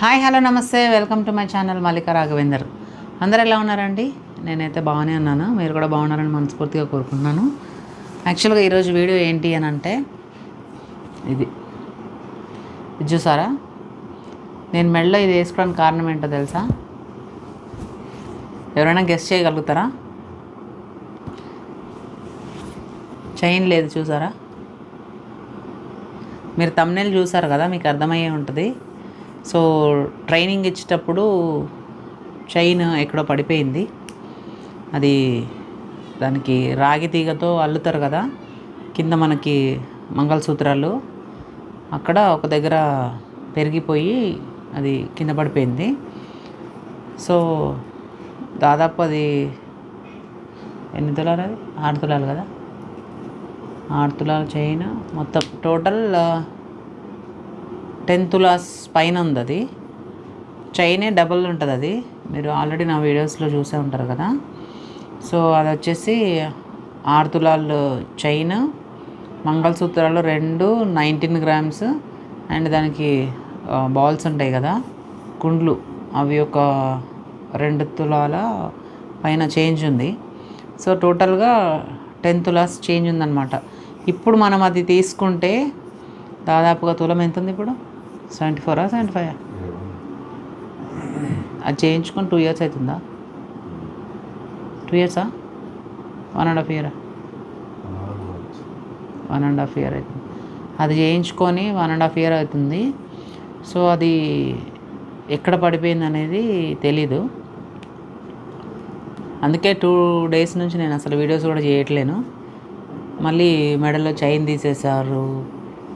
Hi hello నమస్తే. Welcome to my channel Mallika Raghavender. అందరు ఎలా ఉన్నారండి? నేనైతే బాగానే ఉన్నాను. మీరు కూడా బాగున్నారని మనస్ఫూర్తిగా కోరుకుంటున్నాను. యాక్చువల్గా ఈరోజు వీడియో ఏంటి అని అంటే ఇది. ఇది చూసారా? నేను మెడలో ఇది వేసుకోవడానికి కారణం ఏంటో తెలుసా? ఎవరైనా గెస్ట్ చేయగలుగుతారా? చైన్ లేదు చూసారా? మీరు తమ్నేలు చూసారు కదా మీకు అర్థమయ్యే ఉంటుంది. సో ట్రైనింగ్ ఇచ్చేటప్పుడు చైన్ ఎక్కడో పడిపోయింది. అది దానికి రాగి తీగతో అల్లుతారు కదా కింద మనకి మంగళసూత్రాలు అక్కడ ఒక దగ్గర పెరిగిపోయి అది కింద పడిపోయింది. సో దాదాపు అది ఎన్ని తులాలు అది? ఆరు తులాలు కదా? ఆరు తులాల చైన్ మొత్తం టోటల్ టెన్ తులాస్ పైన ఉంది అది చైనే డబుల్ ఉంటుంది అది. మీరు ఆల్రెడీ నా వీడియోస్లో చూసే ఉంటారు కదా. సో అది వచ్చేసి ఆరు తులాలు చైన్ మంగళసూత్రాలు రెండు నైన్టీన్ గ్రామ్స్ అండ్ దానికి బాల్స్ ఉంటాయి కదా. గుండ్లు అవి ఒక రెండు తులాల పైన చేంజ్ ఉంది. సో టోటల్గా టెన్ తులాస్ చేంజ్ ఉందన్నమాట. ఇప్పుడు మనం అది తీసుకుంటే దాదాపుగా తులం ఎంత ఉంది ఇప్పుడు? సెవెంటీ ఫోరా సెవెంటీ ఫైవ్? అది చేయించుకొని టూ ఇయర్స్ అవుతుందా? టూ ఇయర్సా? వన్ అండ్ హాఫ్ ఇయరా? వన్ అండ్ హాఫ్ ఇయర్ అవుతుంది. అది చేయించుకొని వన్ అండ్ హాఫ్ ఇయర్ అవుతుంది. సో అది ఎక్కడ పడిపోయింది అనేది తెలీదు. అందుకే టూ డేస్ నుంచి నేను అసలు వీడియోస్ కూడా చేయట్లేను. మళ్ళీ మెడలో చైన్ తీసేశారు.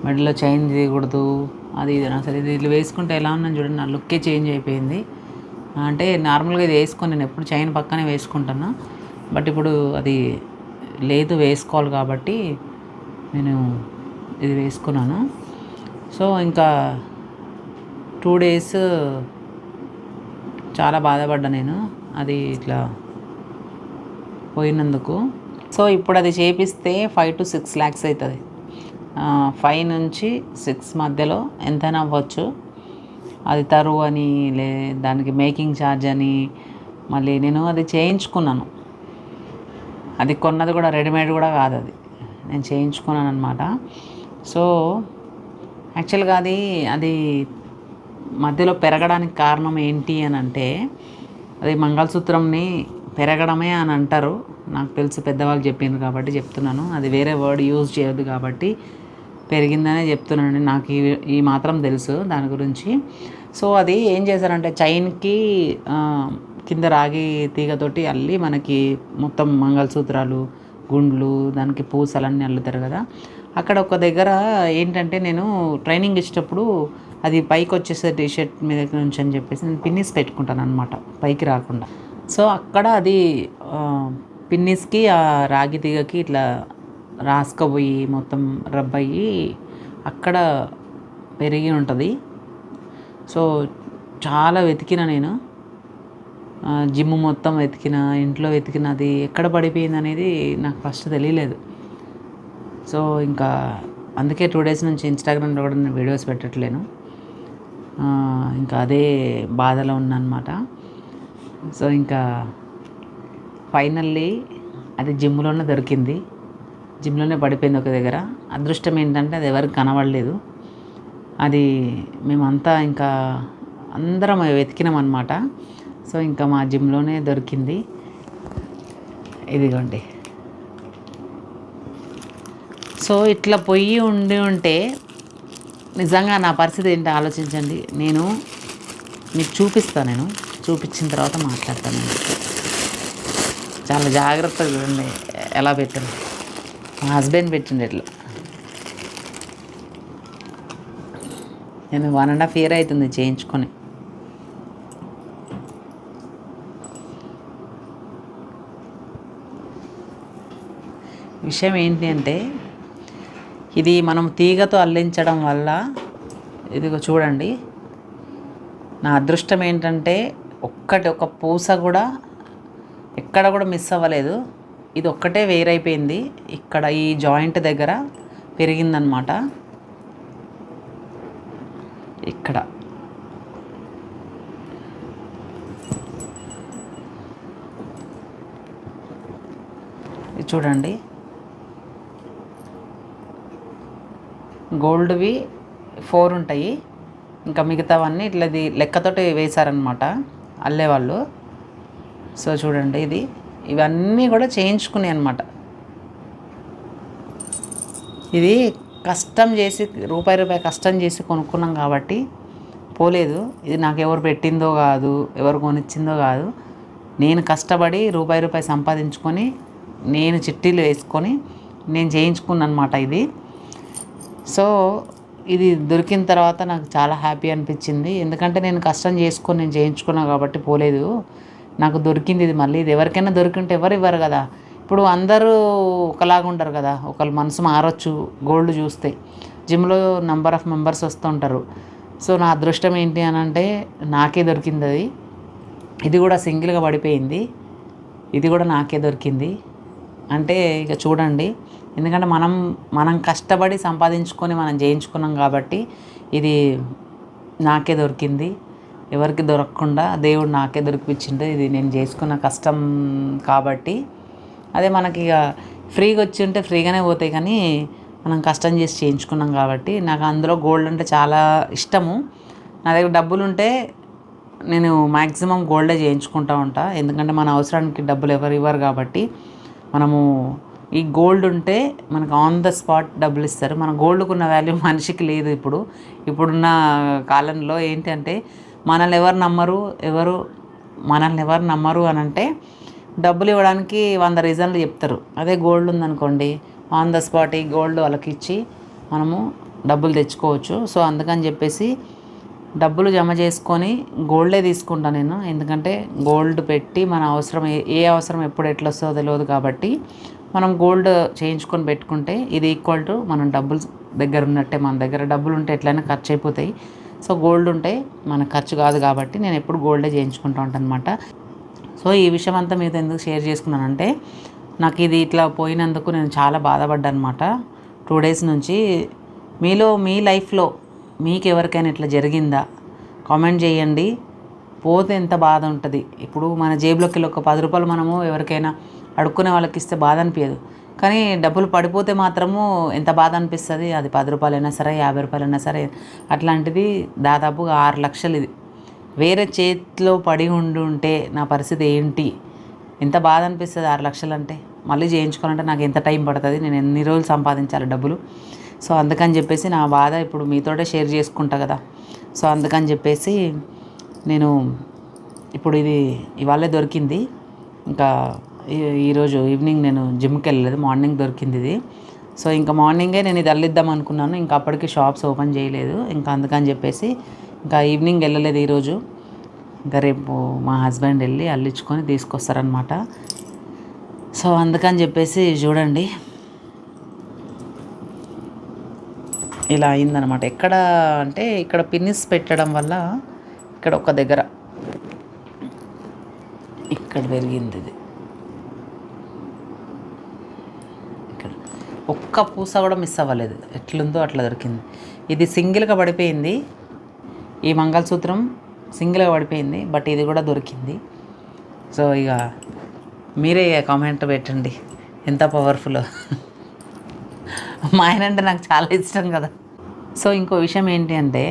మెడలో చైన్ తీయకూడదు. అది ఇది అసలు ఇది ఇట్లా వేసుకుంటే ఎలా ఉన్నాను చూడండి నా లుక్కే చేంజ్ అయిపోయింది. అంటే నార్మల్గా ఇది వేసుకొని నేను ఎప్పుడు చైన్ పక్కనే వేసుకుంటాను. బట్ ఇప్పుడు అది లేదు వేసుకోవాలి కాబట్టి నేను ఇది వేసుకున్నాను. సో ఇంకా టూ డేస్ చాలా బాధపడ్డా నేను. అది ఇట్లా పోయినందుకు. సో ఇప్పుడు అది చేపిస్తే ఫైవ్ టు సిక్స్ ల్యాక్స్ అవుతుంది. ఫైవ్ నుంచి సిక్స్ మధ్యలో ఎంతైనా అవ్వచ్చు అది తరువు అని లే దానికి మేకింగ్ ఛార్జ్ అని మళ్ళీ నేను అది చేయించుకున్నాను. అది కొన్నది కూడా రెడీమేడ్ కూడా కాదు అది. నేను చేయించుకున్నాను అనమాట సో యాక్చువల్గా అది అది మధ్యలో పెరగడానికి కారణం ఏంటి అని అంటే అది మంగళసూత్రంని పెరగడమే అని అంటారు. నాకు తెలిసి పెద్దవాళ్ళు చెప్పిండ్రు కాబట్టి చెప్తున్నాను. అది వేరే వర్డ్ యూజ్ చేయొద్దు కాబట్టి పెరిగిందనే చెప్తున్నాను నాకు ఈ ఈ మాత్రం తెలుసు దాని గురించి. సో అది ఏం చేశారంటే చైన్కి కింద రాగి తీగతోటి అల్లి మనకి మొత్తం మంగళసూత్రాలు గుండ్లు దానికి పూసలన్నీ అల్లుతారు కదా. అక్కడ ఒక దగ్గర ఏంటంటే నేను ట్రైనింగ్ ఇచ్చేటప్పుడు అది పైకి వచ్చేసే టీ షర్ట్ మీద నుంచి అని చెప్పేసి నేను పిన్నిస్ పెట్టుకుంటాను అనమాట పైకి రాకుండా. సో అక్కడ అది పిన్నిస్కి ఆ రాగి తీగకి ఇట్లా రాసుకపోయి మొత్తం రబ్ అయ్యి అక్కడ పెరిగి ఉంటుంది. సో చాలా వెతికిన నేను. జిమ్ మొత్తం వెతికిన ఇంట్లో వెతికిన అది ఎక్కడ పడిపోయింది అనేది నాకు ఫస్ట్ తెలియలేదు. సో ఇంకా అందుకే టూ డేస్ నుంచి ఇన్స్టాగ్రామ్లో కూడా నేను వీడియోస్ పెట్టట్లేను. ఇంకా అదే బాధలో ఉన్నానమాట సో ఇంకా ఫైనల్లీ అది జిమ్లోనే దొరికింది. జిమ్లోనే పడిపోయింది ఒక దగ్గర. అదృష్టం ఏంటంటే అది ఎవరికి కనబడలేదు. అది మేమంతా ఇంకా అందరం వెతికినాం అనమాట సో ఇంకా మా జిమ్లోనే దొరికింది. ఇదిగోండి. సో ఇట్లా పొయ్యి ఉండి ఉంటే నిజంగా నా పరిస్థితి ఏంటో ఆలోచించండి. నేను మీకు చూపిస్తాను నేను. చూపించిన తర్వాత మాట్లాడతాను. చాలా జాగ్రత్తగా చూడండి ఎలా పెట్టారు మా హస్బెండ్ పెట్టిండు ఇట్లా. నేను వన్ అండ్ హాఫ్ ఇయర్ అవుతుంది చేయించుకొని. విషయం ఏంటి అంటే ఇది మనం తీగతో అల్లించడం వల్ల ఇదిగో చూడండి. నా అదృష్టం ఏంటంటే ఒక్కటి ఒక పూస కూడా ఎక్కడ కూడా మిస్ అవ్వలేదు. ఇది ఒక్కటే వేరైపోయింది. ఇక్కడ ఈ జాయింట్ దగ్గర పెరిగిందనమాట ఇక్కడ. చూడండి. గోల్డ్వి ఫోర్ ఉంటాయి. ఇంకా మిగతావన్నీ ఇట్లా లెక్కతోటి వేశారనమాట అల్లేవాళ్ళు. సో చూడండి ఇది. ఇవన్నీ కూడా చేయించుకునే అనమాట ఇది కష్టం చేసి రూపాయి రూపాయి కష్టం చేసి కొనుక్కున్నాం కాబట్టి పోలేదు. ఇది నాకు ఎవరు పెట్టిందో కాదు ఎవరు కొనిచ్చిందో కాదు. నేను కష్టపడి రూపాయి రూపాయి సంపాదించుకొని నేను చిట్టీలు వేసుకొని నేను చేయించుకున్నాను అనమాట ఇది. సో ఇది దొరికిన తర్వాత నాకు చాలా హ్యాపీ అనిపించింది. ఎందుకంటే నేను కష్టం చేసుకొని నేను చేయించుకున్నా కాబట్టి పోలేదు. నాకు దొరికింది ఇది మళ్ళీ. ఇది ఎవరికైనా దొరికింటే ఎవరు ఇవ్వరు కదా. ఇప్పుడు అందరూ ఒకలాగా ఉండరు కదా. ఒకళ్ళు మనసు మారచ్చు గోల్డ్ చూస్తే. జిమ్లో నంబర్ ఆఫ్ మెంబర్స్ వస్తూ ఉంటారు. సో నా అదృష్టం ఏంటి అని అంటే నాకే దొరికింది అది. ఇది కూడా సింగిల్గా పడిపోయింది. ఇది కూడా నాకే దొరికింది. అంటే ఇక చూడండి. ఎందుకంటే మనం మనం కష్టపడి సంపాదించుకొని మనం చేయించుకున్నాం కాబట్టి ఇది నాకే దొరికింది. ఎవరికి దొరకకుండా దేవుడు నాకే దొరికిపించిండు. ఇది నేను చేసుకున్న కష్టం కాబట్టి అదే మనకి ఇక ఫ్రీగా వచ్చి ఉంటే ఫ్రీగానే పోతాయి కానీ మనం కష్టం చేసి చేయించుకున్నాం కాబట్టి నాకు అందులో గోల్డ్ అంటే చాలా ఇష్టము. నా దగ్గర డబ్బులు ఉంటే నేను మ్యాక్సిమం గోల్డే చేయించుకుంటా ఉంటా. ఎందుకంటే మన అవసరానికి డబ్బులు ఎవరు ఇవ్వరు కాబట్టి మనము ఈ గోల్డ్ ఉంటే మనకు ఆన్ ద స్పాట్ డబ్బులు ఇస్తారు. మన గోల్డ్కున్న వాల్యూ మనిషికి లేదు ఇప్పుడు. ఇప్పుడున్న కాలంలో ఏంటంటే మనల్ని ఎవరు నమ్మరు ఎవరు మనల్ని ఎవరు నమ్మరు అని అంటే డబ్బులు ఇవ్వడానికి వంద రీజన్లు చెప్తారు. అదే గోల్డ్ ఉందనుకోండి ఆన్ ద స్పాట్ ఈ గోల్డ్ వాళ్ళకి ఇచ్చి మనము డబ్బులు తెచ్చుకోవచ్చు. సో అందుకని చెప్పేసి డబ్బులు జమ చేసుకొని గోల్డే తీసుకుంటాను నేను. ఎందుకంటే గోల్డ్ పెట్టి మన అవసరం ఏ అవసరం ఎప్పుడు ఎట్లా వస్తుందో తెలియదు కాబట్టి మనం గోల్డ్ చేయించుకొని పెట్టుకుంటే ఇది ఈక్వల్ టు మనం డబ్బులు దగ్గర ఉన్నట్టే మన దగ్గర డబ్బులు ఉంటే ఎట్లయినా ఖర్చు అయిపోతాయి. సో గోల్డ్ ఉంటే మన ఖర్చు కాదు కాబట్టి నేను ఎప్పుడు గోల్డే చేయించుకుంటూ ఉంటాను అనమాట సో ఈ విషయం అంతా మీతో ఎందుకు షేర్ చేసుకున్నానంటే నాకు ఇది ఇట్లా పోయినందుకు నేను చాలా బాధపడ్డా అనమాట టూ డేస్ నుంచి మీలో మీ లైఫ్లో మీకు ఎవరికైనా ఇట్లా జరిగిందా? కామెంట్ చేయండి. పోతే ఎంత బాధ ఉంటుంది? ఇప్పుడు మన జేబులోకి వెళ్ళి ఒక పది రూపాయలు మనము ఎవరికైనా అడుక్కునే వాళ్ళకి ఇస్తే బాధ అనిపించదు కానీ డబ్బులు పడిపోతే మాత్రము ఎంత బాధ అనిపిస్తుంది అది పది రూపాయలైనా సరే యాభై రూపాయలైనా సరే. అట్లాంటిది దాదాపుగా ఆరు లక్షలు ఇది. వేరే చేతిలో పడి ఉండి ఉంటే నా పరిస్థితి ఏంటి? ఎంత బాధ అనిపిస్తుంది ఆరు లక్షలు అంటే మళ్ళీ చేయించుకోవాలంటే నాకు ఎంత టైం పడుతుంది? నేను ఎన్ని రోజులు సంపాదించాలి డబ్బులు? సో అందుకని చెప్పేసి నా బాధ ఇప్పుడు మీతోటే షేర్ చేసుకుంటా కదా. సో అందుకని చెప్పేసి నేను ఇప్పుడు ఇది ఇవాళే దొరికింది. ఇంకా ఈరోజు ఈవినింగ్ నేను జిమ్కి వెళ్ళలేదు మార్నింగ్ దొరికింది ఇది సో ఇంకా మార్నింగే నేను ఇది అల్లిద్దాం అనుకున్నాను. ఇంకా అప్పటికి షాప్స్ ఓపెన్ చేయలేదు. ఇంకా అందుకని చెప్పేసి ఇంకా ఈవినింగ్ వెళ్ళలేదు ఈరోజు. ఇంకా రేపు మా హస్బెండ్ వెళ్ళి అల్లించుకొని తీసుకొస్తారనమాట సో అందుకని చెప్పేసి చూడండి. ఇలా అయిందనమాట ఎక్కడ అంటే ఇక్కడ పిన్నిస్ పెట్టడం వల్ల ఇక్కడ ఒక దగ్గర ఇక్కడ పెరిగింది ఇది ఇక్కడ ఒక్క పూస కూడా మిస్ అవ్వలేదు. ఎట్లుందో అట్లా దొరికింది. ఇది సింగిల్గా పడిపోయింది. ఈ మంగళసూత్రం సింగిల్గా పడిపోయింది. బట్ ఇది కూడా దొరికింది. సో ఇక మీరే కామెంట్ పెట్టండి. ఎంత పవర్ఫుల్ మా ఆయన అంటే నాకు చాలా ఇష్టం కదా. సో ఇంకో విషయం ఏంటి అంటే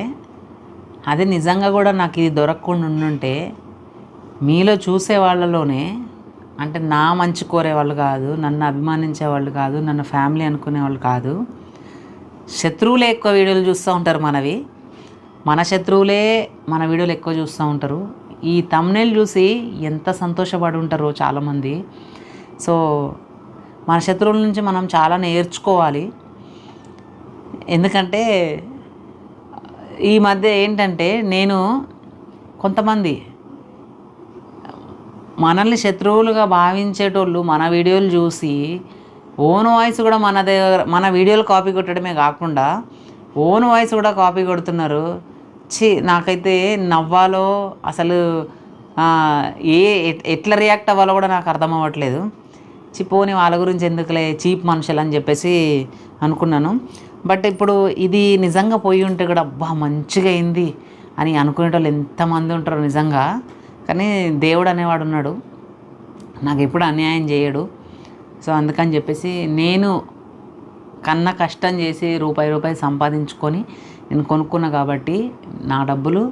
అది నిజంగా కూడా నాకు ఇది దొరకకుండా ఉండుంటే మీలో చూసే వాళ్ళలోనే అంటే నా మంచి కోరే వాళ్ళు కాదు నన్ను అభిమానించే వాళ్ళు కాదు నన్ను ఫ్యామిలీ అనుకునే వాళ్ళు కాదు. శత్రువులే ఎక్కువ వీడియోలు చూస్తూ ఉంటారు మనవి. మన శత్రువులే మన వీడియోలు ఎక్కువ చూస్తూ ఉంటారు. ఈ తమ్నేలు చూసి ఎంత సంతోషపడి ఉంటారో చాలామంది. సో మన శత్రువుల నుంచి మనం చాలా నేర్చుకోవాలి. ఎందుకంటే ఈ మధ్య ఏంటంటే నేను కొంతమంది మనల్ని శత్రువులుగా భావించేటోళ్ళు మన వీడియోలు చూసి ఓన్ వాయిస్ కూడా మన దగ్గర మన వీడియోలు కాపీ కొట్టడమే కాకుండా ఓన్ వాయిస్ కూడా కాపీ కొడుతున్నారు. ఛీ నాకైతే నవ్వాలో అసలు ఏ ఎట్- ఎట్లా రియాక్ట్ అవ్వాలో కూడా నాకు అర్థం అవ్వట్లేదు. చిపోని వాళ్ళ గురించి ఎందుకులే చీప్ మనుషులు అని చెప్పేసి అనుకున్నాను. బట్ ఇప్పుడు ఇది నిజంగా పోయి ఉంటే కూడా అబ్బా మంచిగా అయింది అని అనుకునేటోళ్ళు ఎంతమంది ఉంటారో నిజంగా. కానీ దేవుడు అనేవాడు ఉన్నాడు. నాకు ఎప్పుడు అన్యాయం చేయడు. సో అందుకని చెప్పేసి నేను కన్న కష్టం చేసి రూపాయి రూపాయి సంపాదించుకొని నేను కొనుక్కున్నా కాబట్టి నా డబ్బులు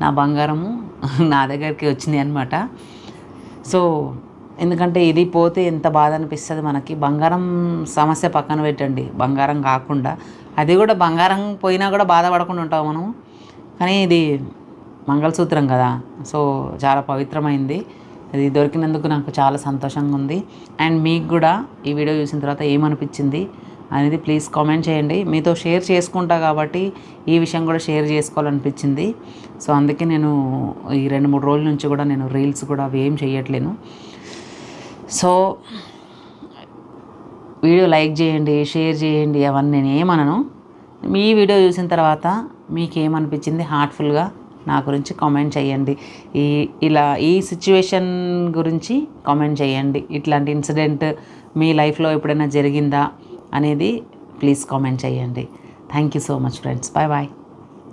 నా బంగారము నా దగ్గరికి వచ్చింది అనమాట సో ఎందుకంటే ఇది పోతే ఎంత బాధ అనిపిస్తుంది మనకి. బంగారం సమస్య పక్కన పెట్టండి. బంగారం కాకుండా. అది కూడా బంగారం పోయినా కూడా బాధపడకుండా ఉంటాం మనం. కానీ ఇది మంగళసూత్రం కదా. సో చాలా పవిత్రమైంది. ఇది దొరికినందుకు నాకు చాలా సంతోషంగా ఉంది. అండ్ మీకు కూడా ఈ వీడియో చూసిన తర్వాత ఏమనిపించింది అనేది ప్లీజ్ కామెంట్ చేయండి. మీతో షేర్ చేసుకుంటా కాబట్టి ఈ విషయం కూడా షేర్ చేసుకోవాలనిపించింది. సో అందుకే నేను ఈ రెండు మూడు రోజుల నుంచి కూడా నేను రీల్స్ కూడా అవి ఏం చేయట్లేను. సో వీడియో లైక్ చేయండి షేర్ చేయండి అవన్నీ నేను ఏమనను. మీ వీడియో చూసిన తర్వాత మీకు ఏమనిపించింది హార్ట్ఫుల్గా నా గురించి కామెంట్ చేయండి. ఈ ఇలా ఈ సిచ్యువేషన్ గురించి కామెంట్ చేయండి. ఇట్లాంటి ఇన్సిడెంట్ మీ లైఫ్లో ఎప్పుడైనా జరిగిందా అనేది ప్లీజ్ కామెంట్ చేయండి. Thank you so much friends bye bye